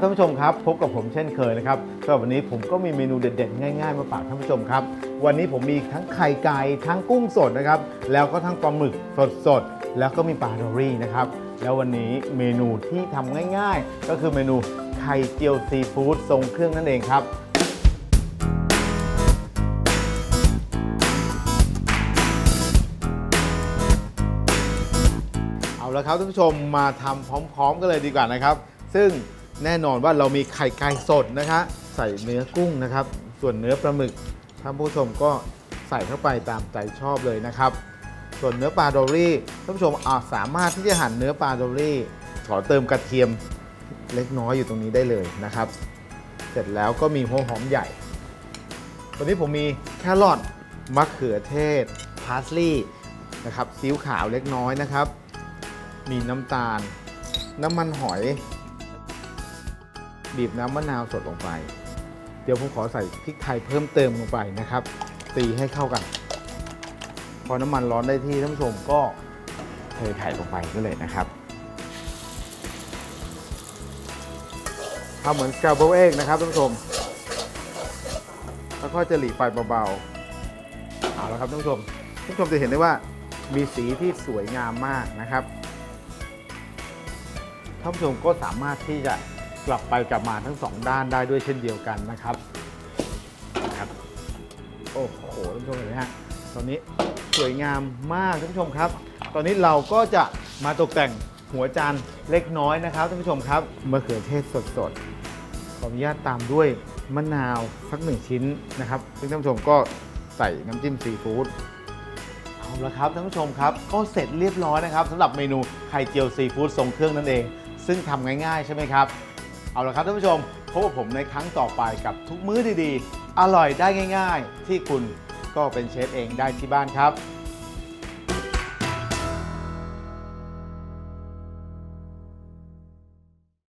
ท่านผู้ชมครับพบกับผมเช่นเคยนะครับสำหรับวันนี้ผมก็มีเมนูเด็ดๆ ง่ายๆ มาฝากท่านผู้ชมครับ วันนี้ผมมีทั้งไข่ไก่ทั้งกุ้งสดนะครับ แล้วก็ทั้งปลาหมึกสดๆ แล้วก็มีปลาดอรี่นะครับ แล้ววันนี้เมนูที่ทำง่ายๆ ก็คือเมนูไข่เจียวซีฟู้ดทรงเครื่องนั่นเองครับเอาละครับท่านผู้ชมมาทำพร้อม ๆ กันเลยดีกว่านะครับ ซึ่ง แน่นอนว่าเรามีไข่ไก่สดนะคะ ใส่เนื้อกุ้งนะครับ ส่วนเนื้อปลาหมึกท่านผู้ชมก็ใส่เข้าไปตามใจชอบเลยนะครับ ส่วนเนื้อปลาดอรี่ท่านผู้ชมอาจสามารถที่จะหั่นเนื้อปลาดอรี่ขอเติมกระเทียมเล็กน้อยอยู่ตรงนี้ได้เลยนะครับ เสร็จแล้วก็มีหัวหอมใหญ่วันนี้ผมมีแครอทมะเขือเทศพาสลีย์นะครับซีอิ๊วขาวเล็กน้อยนะครับ มีน้ำตาล น้ำมันหอย บีบน้ำมะนาวสดลงไป เดี๋ยวผมขอใส่พริกไทยเพิ่มเติมลงไปนะครับ ตีให้เข้ากัน พอน้ำมันร้อนได้ที่ท่านผู้ชมก็เทไข่ลงไปก็เลยนะครับทำเหมือนส c าเบิลเอ็กนะครับท่านผู้ชม แล้วก็จะหลีไฟเบาๆ เอาละครับท่านผู้ชม ท่านผู้ชมจะเห็นได้ว่ามีสีที่สวยงามมากนะครับ ท่านผู้ชมก็สามารถที่จะ กลับไปกลับมาทั้งสองด้านได้ด้วยเช่นเดียวกันนะครับนะครับโอ้โหท่านผู้ชมเห็นไหมฮะตอนนี้สวยงามมากท่านผู้ชมครับ ตอนนี้เราก็จะมาตกแต่งหัวจานเล็กน้อยนะครับท่านผู้ชมครับมะเขือเทศสดๆขออนุญาตตามด้วยมะนาวสักหนึ่งชิ้นนะครับซึ่งท่านผู้ชมก็ใส่น้ำจิ้มซีฟู้ดเอาละครับท่านผู้ชมครับ ก็เสร็จเรียบร้อยนะครับสำหรับเมนูไข่เจียวซีฟู้ดทรงเครื่องนั่นเอง ซึ่งทำง่ายๆใช่ไหมครับ เอาละครับท่านผู้ชมพบกับผมในครั้งต่อไปกับทุกมื้อดีๆ อร่อยได้ง่าย ๆ ที่คุณก็เป็นเชฟเองได้ที่บ้านครับ